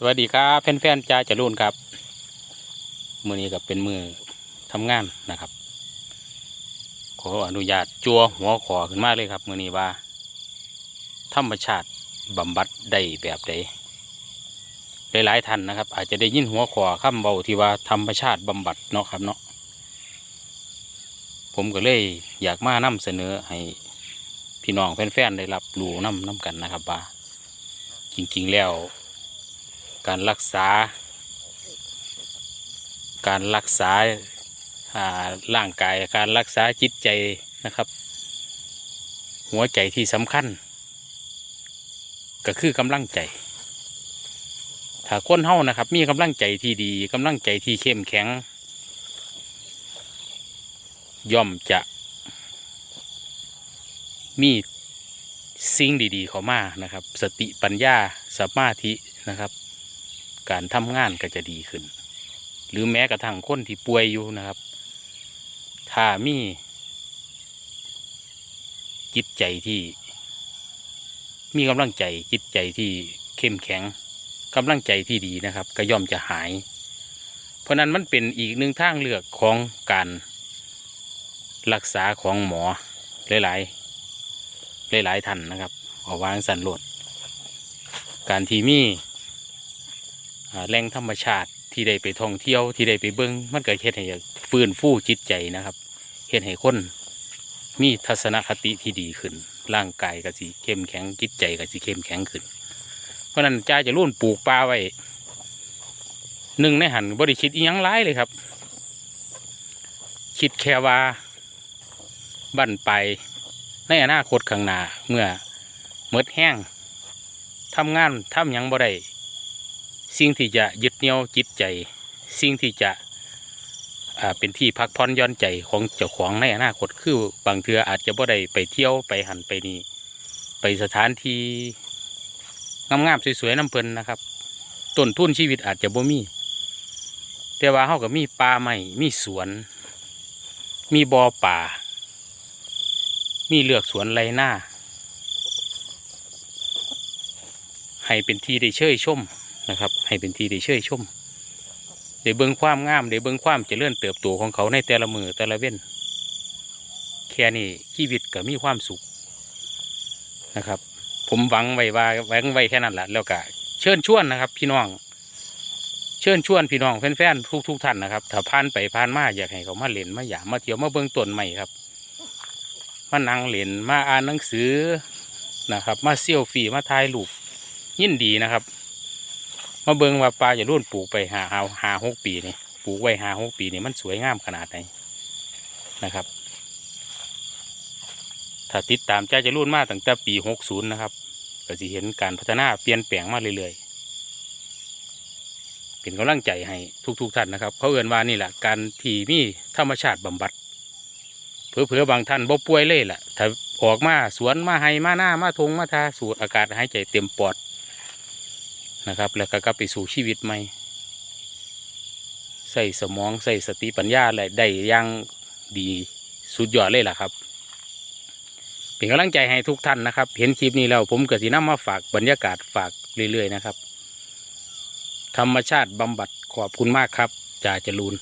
สวัสดีครับแฟนๆจ้าจรูนครับ มือนี้ก็เป็นมือทำงานนะครับ ขออนุญาตจัวหัวขอขึ้นมาเลยครับ มือนี้ว่า ธรรมชาติบำบัดได้แบบใดหลายๆท่านนะครับ อาจจะได้ยินหัวขอคำเบาที่ว่าธรรมชาติบำบัดเนาะครับเนาะผมก็เลยอยากมานำเสนอให้พี่น้องแฟนๆได้รับรู้นำนำกันนะครับว่าจริง ๆแล้ว การรักษา การรักษาอ่าร่างกายการรักษาจิตใจนะครับ หัวใจที่สำคัญ ก็คือกำลังใจ ถ้าคนเฮานะครับ มีกำลังใจที่ดีกำลังใจที่เข้มแข็ง ย่อมจะ มีสิ่งดี ๆ เข้ามานะครับ สติปัญญาสมาธินะครับ การทำงานก็จะดีขึ้น หรือแม้กระทั่งคนที่ป่วยอยู่นะครับ ถ้ามี จิตใจที่ มีกำลังใจจิตใจที่เข้มแข็งกำลังใจที่ดีนะครับ ก็ย่อมจะหาย เพราะนั้นมันเป็นอีกหนึ่งทางเลือกของการรักษาของหมอหลายๆหลายๆท่านนะครับเอาวางสันโหลด การที่มี แหล่งธรรมชาติที่ได้ไปท่องเที่ยวที่ได้ไปเบิ้งมันก็เฮ็ดให้ฟื้นฟูจิตใจนะครับเฮ็ดให้คนมีทัศนคติที่ดีขึ้น ร่างกายก็สิเข้มแข็งจิตใจก็สิเข้มแข็งขึ้น เพราะนั้นจ้าจะรุ่นปลูกปลาไว้หนึ่งในหันบริคิดอีหยังร้ายเลยครับ คิดแค่ว่าบั่นไปในอนาคตข้างหน้าเมื่อเมดแห้งทำงานทำยังบ่ได้ สิ่งที่จะยึดเหนี่ยวจิตใจ สิ่งที่จะเป็นที่พักผ่อนย่อนใจของเจ้าของในอนาคตคือบางเทืออาจจะบ่ได้ไปเที่ยวไปหันไปนี่ไปสถานที่งามๆสวยๆน้ำเพลินนะครับต้นทุนชีวิตอาจจะบ่มี แต่ว่าเขาก็มีป่าไม้มีสวน มีบ่อป่า มีเลือกสวนไรหน้าให้เป็นที่ได้เชยชม นะครับ ให้เป็นที่ได้เชยชมได้เบิ่งความงามได้เบิ่งความเจริญเติบโตของเขาในแต่ละมือแต่ละเว้นแค่นี้ชีวิตก็มีความสุขนะครับ ผมหวังไว้ว่าหวังไว้แค่นั้นแหละแล้วก็เชิญชวนนะครับ พี่น้อง เชิญชวนพี่น้องแฟนๆทุกทุกๆท่านนะครับถ้าผ่านไปผ่านมาอยากให้เขามาเล่นมาหยามมาเที่ยวมาเบิ่งต้นใหม่ครับมานั่งเล่นมาอ่านหนังสือนะครับ มาเซี่ยวฝีมาถ่ายรูปยินดีนะครับ มาเบิ่งว่าปลาจะรุ่นปลูกไปหาหาหาหกปีนี่ปลูกไว้หาหกปีนี่มันสวยงามขนาดไหนนะครับ ถ้าติดตามใจจะรุ่นมาตั้งแต่ปีหกศูนย์นะครับก็จะเห็นการพัฒนาเปลี่ยนแปลงมาเรื่อยๆ เป็นกำลังใจให้ทุกๆท่านนะครับ เขาเอ่นว่านี่แหละการที่มีธรรมชาติบำบัดเผื่อๆบางท่านบ่ป่วยเลยแหละถ้าออกมาสวนมาให้มาหน้ามาทงมาทาสูดอากาศหายใจเต็มปอด นะครับ แล้วก็กลับไปสู่ชีวิตใหม่ใส่สมองใส่สติปัญญาอะไรได้ย่างดีสุดยอดเลยล่ะครับ เป็นกำลังใจให้ทุกท่านนะครับ เห็นคลิปนี้แล้วผมก็สีน้ำมาฝากบรรยากาศฝากเรื่อยๆนะครับ ธรรมชาติบำบัดขอบคุณมากครับจ่าจรูน